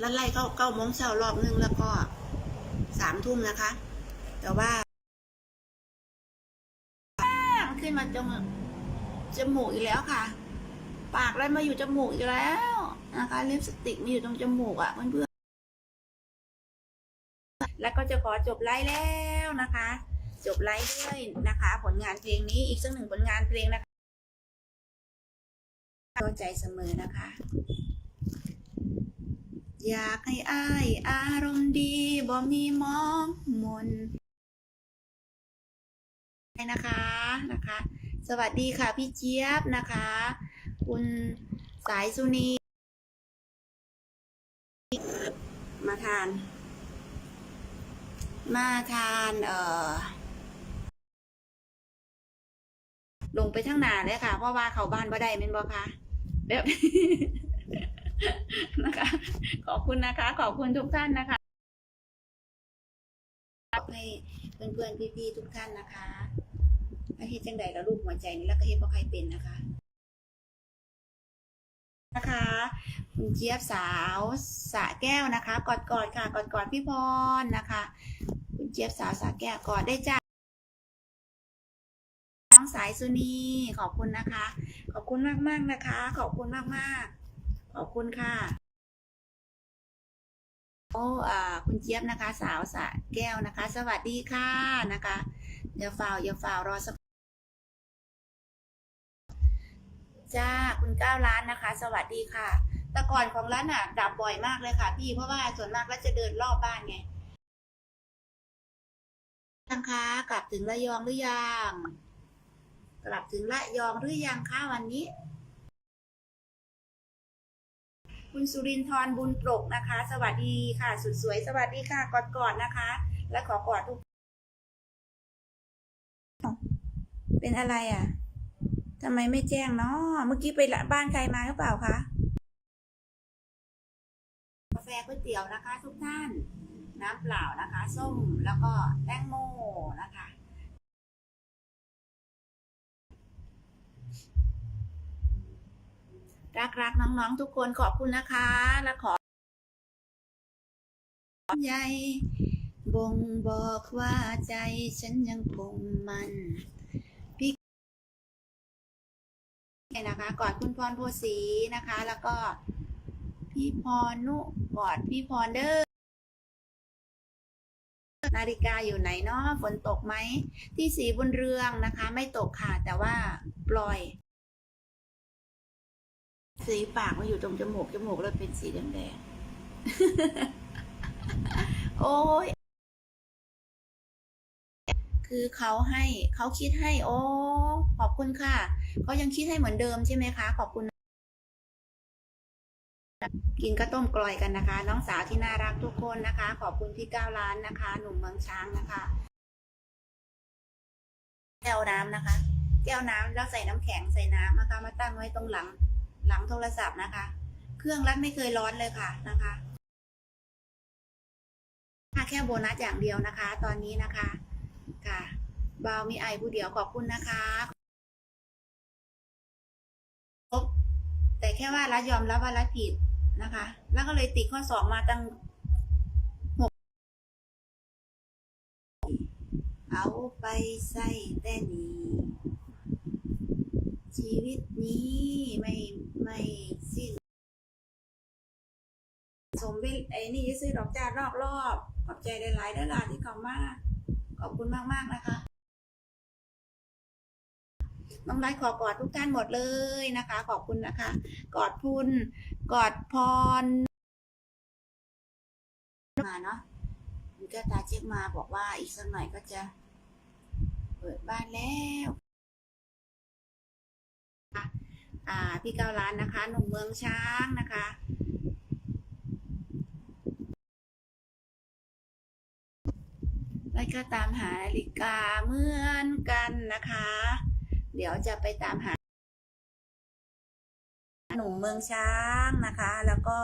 แล้วไล่เข้าเก้าโมงเช้ารอบนึงแล้วก็สามทุ่มนะคะ แต่ว่าขึ้นมาจมจมูกอีกแล้วค่ะ ปากอะไรมาอยู่จมูกอีกแล้วนะคะลิปสติกมาอยู่ตรงจมูกอะ่ะเพื่อนๆแล้วก็จะขอจบไลฟ์แล้วนะคะ จบไลฟ์ด้วยนะคะ ผลงานเพลงนี้อีกสักหนึ่งผลงานเพลงนะคะเข้าใจเสมอนะคะ อยากให้อายอารมณ์ดีบ่มีมองมนให้นะคะนะคะ สวัสดีค่ะพี่เจี๊ยบนะคะ คุณสายสุนีมาทาน มาทานเอ่อลงไปทั้งนาเลยค่ะ เพราะว่าเขาบ้านบ่ได้แม่นบ่คะแบบ นะคะ ขอบคุณนะคะ ขอบคุณทุกท่านนะคะให้เพื่อนๆพี่ๆทุกท่านนะคะให้เฮ็ดจังใดแล้วรูปหัวใจนี่แล้วก็เฮ็ดบ่ใครเป็นนะคะ นะคะ คุณเจี๊ยบสาวสะแก้วนะคะ กอดกอดๆค่ะ กอดกอดๆพี่พรนะคะ คุณเจี๊ยบสาวสะแก้วกอดได้จ้าน้องสายสุนีขอบคุณนะคะ ขอบคุณมากมากๆนะคะ ขอบคุณมากมากๆ ขอบคุณค่ะโอ้อ่าคุณเจี๊ยบนะคะ สาวสะแก้วนะคะ สวัสดีค่ะนะคะอย่าฝ่าวอย่าฝ่าวรอสักจ้าคุณเก้าล้านนะคะ สวัสดีค่ะ แต่ก่อนของร้านอะดับบ่อยมากเลยค่ะ พี่เพราะว่าส่วนมากแล้วจะเดินรอบบ้านไงยังคะกลับถึงระยองหรือยัง กลับถึงระยองหรือยังคะวันนี้ คุณสุรินทร์บุญปรกนะคะ สวัสดีค่ะ สุดสวย สวัสดีค่ะ กอดกอดๆนะคะ และขอกอดทุก เป็นอะไรอะทำไมไม่แจ้งเนาะเมื่อกี้ไปละบ้านใครมาหรือเปล่าคะ กาแฟก๋วยเตี๋ยวนะคะ ทุกท่าน น้ำเปล่านะคะ ส้มแล้วก็แตงโมนะคะ รักๆน้องๆทุกคนขอบคุณนะคะ และขอใหญ่บ่งบอกว่าใจฉันยังคงมันพี่นะคะกอดคุณพรโพสีนะคะ แล้วก็พี่พรนุกอดพี่พรเดอร์นาฬิกาอยู่ไหนเนาะฝนตกไหม ที่สีบนเรืองนะคะ ไม่ตกค่ะ แต่ว่าปล่อย สีปากมาอยู่ตรงจมูกจมูกเลยเป็นสีแดงๆโอ้ยคือเขาให้เขาคิดให้ โอ้ขอบคุณค่ะเขายังคิดให้เหมือนเดิมใช่ไหมคะ ขอบคุณ กินก็ต้มกลอยกันนะคะ น้องสาวที่น่ารักทุกคนนะคะ ขอบคุณพี่เก้าล้านนะคะ หนุ่มเมืองช้างนะคะ แก้วน้ำนะคะ แก้วน้ำแล้วใส่น้ำแข็งใส่น้ำนะคะ มาตั้งไว้ตรงหลัง หลังโทรศัพท์นะคะ เครื่องรัดไม่เคยร้อนเลยค่ะนะคะค่าแค่โบนัสอย่างเดียวนะคะ ตอนนี้นะคะ ค่ะบาวมีไอผู้เดียวขอบคุณนะคะครบแต่แค่ว่ารัฐยอมรับว่ารัฐผิดนะคะ แล้วก็เลยติดข้อสองมาตั้งหกเอาไปใส่แต่นี้ ชีวิตนี้ไม่ ไม่สิ้นสมเป็นไอ้นี่ซื้อดอกจ้ารอบรอบๆขอบใจหลายๆเด้อล่ะที่เขามาขอบคุณมากๆนะคะน้องไลฟ์ขอกอดทุกท่านหมดเลยนะคะ ขอบคุณนะคะ กอดพุนกอดพรมาเนาะคุณแกตาเช็คมาบอกว่าอีกสักหน่อยก็จะ เปิดบ้านแล้ว อ่าพี่เก้าล้านนะคะหนุ่มเมืองช้างนะคะแล้วก็ตามหานาฬิกาเหมือนกันนะคะ เดี๋ยวจะไปตามหาหนุ่มเมืองช้างนะคะ แล้วก็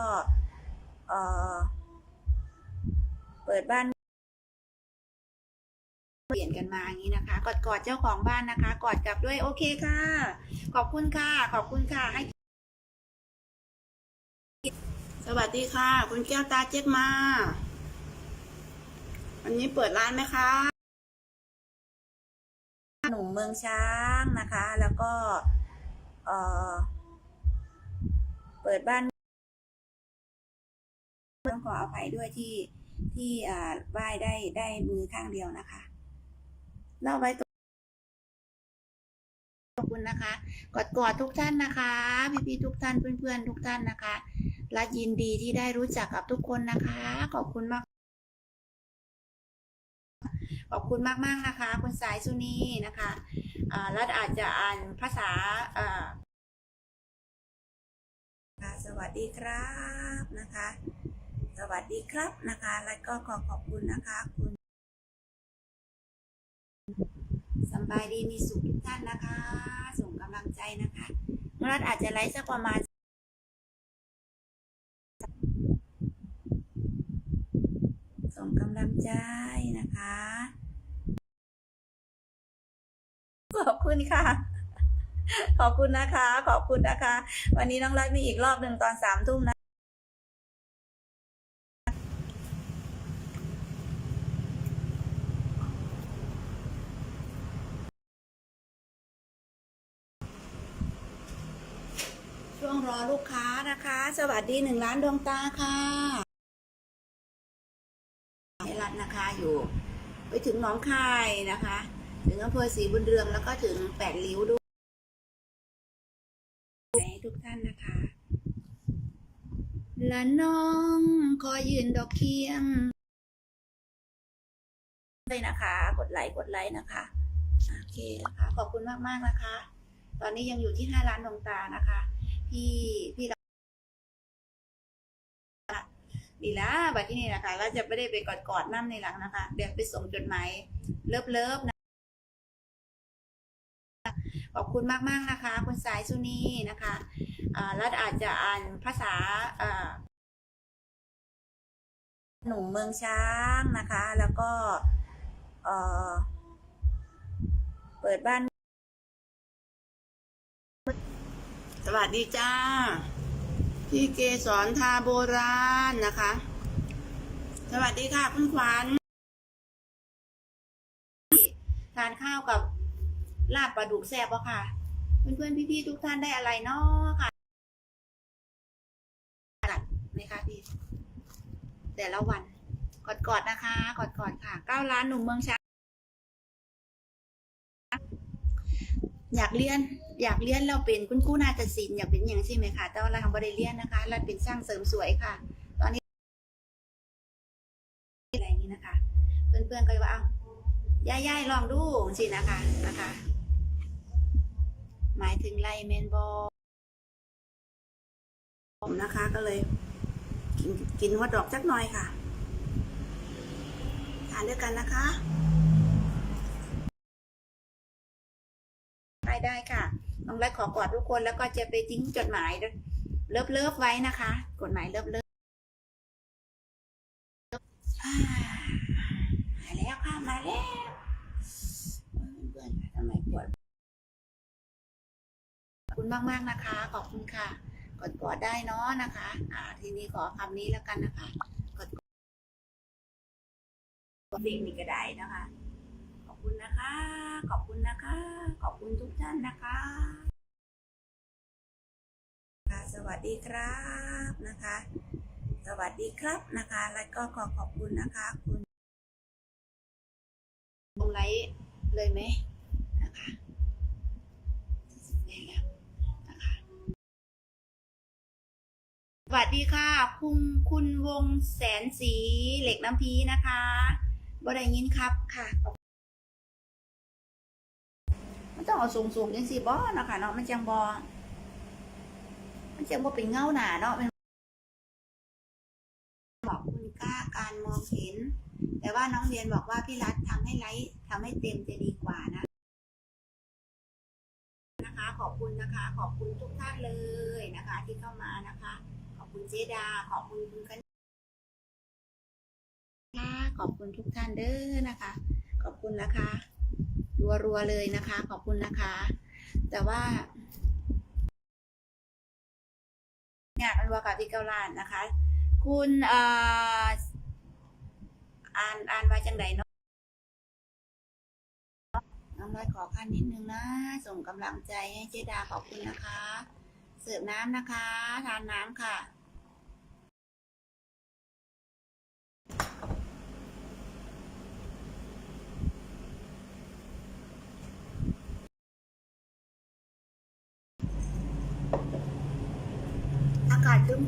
เเปิดบ้าน เปลี่ยนกันมาอย่างนี้นะคะ กอดกอดเจ้าของบ้านนะคะ กอดกลับด้วยโอเคค่ะ ขอบคุณค่ะ ขอบคุณค่ะให้ สวัสดีค่ะ คุณแก้วตาเจ๊กมาวันนี้เปิดร้านไหมคะหนุ่มเมืองช้างนะคะ แล้วก็เอ่อเปิดบ้านต้องขออภัยด้วยที่ที่อ่าไหว้ได้ได้มือข้างเดียวนะคะ เล่าไว้ตขอบคุณนะคะกอดกอดทุกท่านนะคะ พี่พี่ๆทุกท่านเพื่อนเพื่อนๆทุกท่านนะคะและยินดีที่ได้รู้จักกับทุกคนนะคะ ขอบคุณมาก ขอบคุณมากๆนะคะ คุณสายสุนีนะคะรัฐอาจจะอ่านภาษาสวัสดีครับนะคะ สวัสดีครับนะคะ แล้วก็ขอขอบคุณนะคะคุณ สบายดีมีสุขทุกท่านนะคะ ส่งกำลังใจนะคะรัฐอาจจะไลฟ์สักประมาณส่งกำลังใจนะคะ ขอบคุณค่ะ ขอบคุณนะคะ ขอบคุณนะคะ วันนี้น้องรัฐมีอีกรอบหนึ่งตอนสามทุ่มนะ ช่วงรอลูกค้านะคะ สวัสดีหนึ่งล้านดวงตาค่ะให้รัฐนะคะอยู่ ไปถึงหนองคายนะคะ ถึงอำเภอศรีบุญเรืองแล้วก็ถึงแปดริ้วด้วยให้ทุกท่านนะคะและน้องขอยืนดอกเคียงเลยนะคะ กดไลค์กดไลค์นะคะโอเคนะคะขอบคุณมากๆนะคะ ตอนนี้ยังอยู่ที่ห้าล้านดวงตานะคะ พี่พี่ ดีละบัดที่นี่นะคะเราจะไม่ได้ไปกอดกอดๆน้ำในหลังนะคะ เดี๋ยวไปส่งจดหมายเลิฟเลิฟๆนะ ขอบคุณมากๆนะคะ คุณสายสุนีนะคะรัฐอาจจะอ่านภาษาหนุ่มเมืองช้างนะคะ แล้วก็เปิดบ้าน สวัสดีจ้า พี่เกสรทาโบราณนะคะ สวัสดีค่ะคุณขวัญทานข้าวกับลาบปลาดุกแซ่บปะค่ะ เพื่อนๆพี่ๆทุกท่านได้อะไรเนาะค่ะไหมคะพี่แต่ละวันกอดๆนะคะกอดๆค่ะเก้าล้านหนุ่มเมืองช้าง อยากเรียนอยากเรียนเราเป็นคุณครูนาฏศิลป์อยากเป็นอย่างใช่ไหมคะแต่ว่าเราทำบริเรียนนะคะเราเป็นช่างเสริมสวยค่ะ ตอนนี้อะไรนี้นะคะ เพื่อนๆก็ว่าเอาย่ายๆลองดูสินะคะนะคะ หมายถึงไลเมนบอผมนะคะก็เลย กินกินหัวดอกจักหน่อยค่ะ ทานด้วยกันนะคะ ได้ได้ค่ะ น้องเล็กขอกอดทุกคนแล้วก็จะไปทิ้งจดหมายเลิฟเลิฟไว้นะคะกฎหมายเลิฟเลิฟอ่ามาแล้วค่ะ มาแล้วเพื่อนทำไมปวดขอบคุณมากๆนะคะ ขอบคุณค่ะ กดกอดได้เนาะนะคะ อ่า ทีนี้ขอคำนี้แล้วกันนะคะ กดกดสิ่งนี้ก็ได้นะคะ ขอบคุณนะคะ ขอบคุณนะคะ ขอบคุณทุกท่านนะคะสวัสดีครับนะคะ สวัสดีครับนะคะ แล้วก็ขอขอบคุณนะคะ คุณลงไลฟ์เลยไหมนะคะได้แล้วนะคะสวัสดีค่ะ คุณคุณวงแสนสีเหล็กน้ำพีนะคะบ่ได้ยินครับค่ะ ต้องเอาสูงๆจังสิบ่เนาะค่ะเนาะมันจังบ่มันจังบ่เป็นเงาหนาเนาะมันบอกคุณกล้าการมองเห็น แต่ว่าน้องเรียนบอกว่าพี่รัฐทำให้ไลท์ทำให้เต็มจะดีกว่านะนะคะ ขอบคุณนะคะ ขอบคุณทุกท่านเลยนะคะ ที่เข้ามานะคะ ขอบคุณเจดา ขอบคุณคุณกันค่ะขอบคุณทุกท่านเด้อนะคะ ขอบคุณนะคะ รัวๆเลยนะคะ ขอบคุณนะคะ แต่ว่างานอันวากาที่เกาลานนะคะ คุณอ่ออ่านอ่านว่าจังไดเนาะน้องน้อยขอขั้นนิดนึงนะ ส่งกำลังใจให้เจดาขอบคุณนะคะ เสิร์ฟน้ำนะคะ ทานน้ำค่ะ